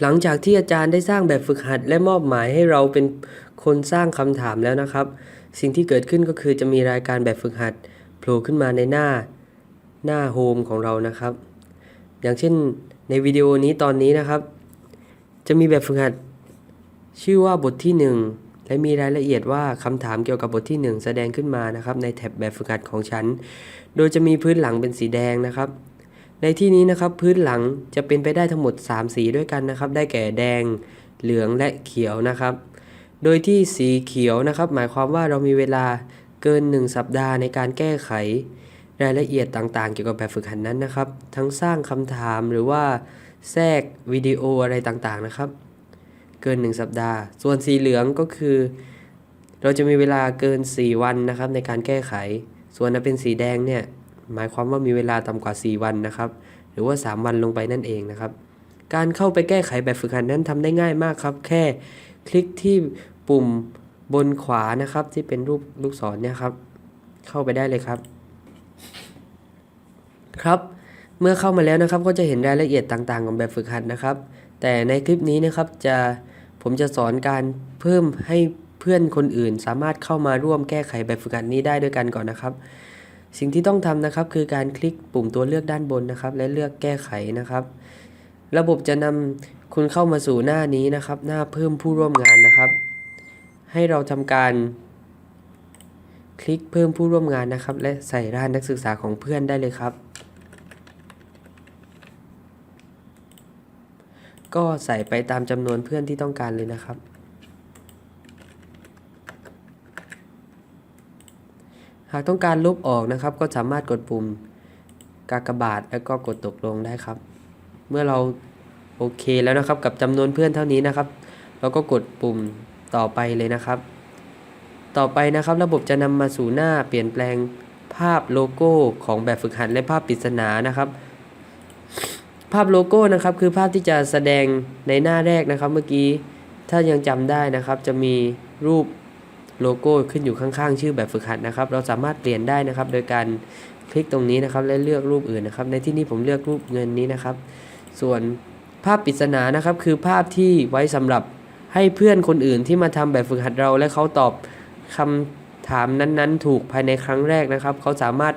หลังจากที่อาจารย์ได้สร้างแบบฝึกหัด และมอบหมายให้เราเป็นคนสร้างคำถามแล้วนะครับ สิ่งที่เกิดขึ้นก็คือจะมีรายการแบบฝึกหัดโผล่ขึ้นมาในหน้าหน้าโฮมของเรานะครับ อย่างเช่นในวิดีโอนี้ตอนนี้นะครับ จะมีแบบฝึกหัด ชื่อว่าบทที่ 1 และมีรายละเอียดว่าคำถามเกี่ยวกับบทที่ 1 แสดงขึ้นมานะครับ ในแท็บแบบฝึกหัดของฉัน โดยจะมีพื้นหลังเป็นสีแดงนะครับ ในที่นี้นะครับพื้นหลังจะเป็นไปได้ทั้งหมด 3 สีด้วยกันนะครับ ได้แก่แดง เหลืองและเขียวนะครับ โดยที่สีเขียวนะครับ หมายความว่าเรามีเวลาเกิน 1 สัปดาห์ในการแก้ไข รายละเอียดต่างๆ เกี่ยวกับแบบฝึกหัดนั้นนะครับ ทั้งสร้างคำถามหรือว่าแทรกวิดีโออะไรต่างๆนะครับ เกิน 1 สัปดาห์ ส่วนสีเหลืองก็คือ เราจะมีเวลาเกิน 4 วันนะครับในการแก้ไข ส่วนถ้าเป็นสีแดงเนี่ย หมายความว่ามีเวลาต่ำกว่า 4 วันนะครับ หรือว่า 3 วันลงไปนั่นเองนะครับ การเข้าไปแก้ไขแบบฝึกหัดนั้นทำได้ง่ายมากครับ แค่คลิกที่ปุ่มบนขวานะครับ ที่เป็นรูปลูกศรเนี่ยครับ เข้าไปได้เลยครับ ครับ เมื่อเข้ามาแล้วนะครับ ก็จะเห็นรายละเอียดต่างๆ ของแบบฝึกหัดนะครับ แต่ในคลิปนี้นะครับจะผมจะสอนการเพิ่มให้เพื่อนคนอื่นสามารถเข้ามาร่วมแก้ไขแบบฝึกหัดนี้ได้ด้วยกันก่อนนะครับ สิ่งที่ต้องทำนะครับคือการคลิกปุ่มตัวเลือกด้านบนนะครับ และเลือกแก้ไขนะครับ ระบบจะนำคุณเข้ามาสู่หน้านี้นะครับ หน้าเพิ่มผู้ร่วมงานนะครับ ให้เราทำการคลิกเพิ่มผู้ร่วมงานนะครับ และใส่รหัสนักศึกษาของเพื่อนได้เลยครับ ก็ใส่ไปตามจำนวนเพื่อนที่ต้องการเลยนะครับ หากต้องการลบออกนะครับ ก็สามารถกดปุ่มกากบาทแล้วก็กดตกลงได้ครับ เมื่อเราโอเคแล้วนะครับ กับจำนวนเพื่อนเท่านี้นะครับ เราก็กดปุ่มต่อไปเลยนะครับ ต่อไปนะครับ ระบบจะนำมาสู่หน้าเปลี่ยนแปลงภาพโลโก้ของแบบฝึกหัดและภาพปริศนานะครับ ภาพโลโก้นะครับ คือภาพที่จะแสดงในหน้าแรกนะครับ เมื่อกี้ถ้ายังจำได้นะครับ จะมีรูป โลโก้ขึ้นอยู่ข้างๆ ชื่อแบบฝึกหัดนะครับ เราสามารถเปลี่ยนได้นะครับ โดยการคลิกตรงนี้นะครับ และเลือกรูปอื่นนะครับ ในที่นี้ผมเลือกรูปเงินนี้นะครับ ส่วนภาพปริศนานะครับ คือภาพที่ไว้สำหรับให้เพื่อนคนอื่นที่มาทำแบบฝึกหัดเรา และเขาตอบคำถามนั้นๆ ถูกภายในครั้งแรกนะครับ เขาสามารถ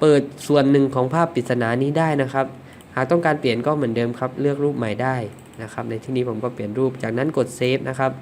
เปิดส่วนหนึ่งของภาพปริศนานี้ได้นะครับ หากต้องการเปลี่ยนก็เหมือนเดิมครับ เลือกรูปใหม่ได้นะครับ ในที่นี้ผมก็เปลี่ยนรูป จากนั้นกดเซฟนะครับ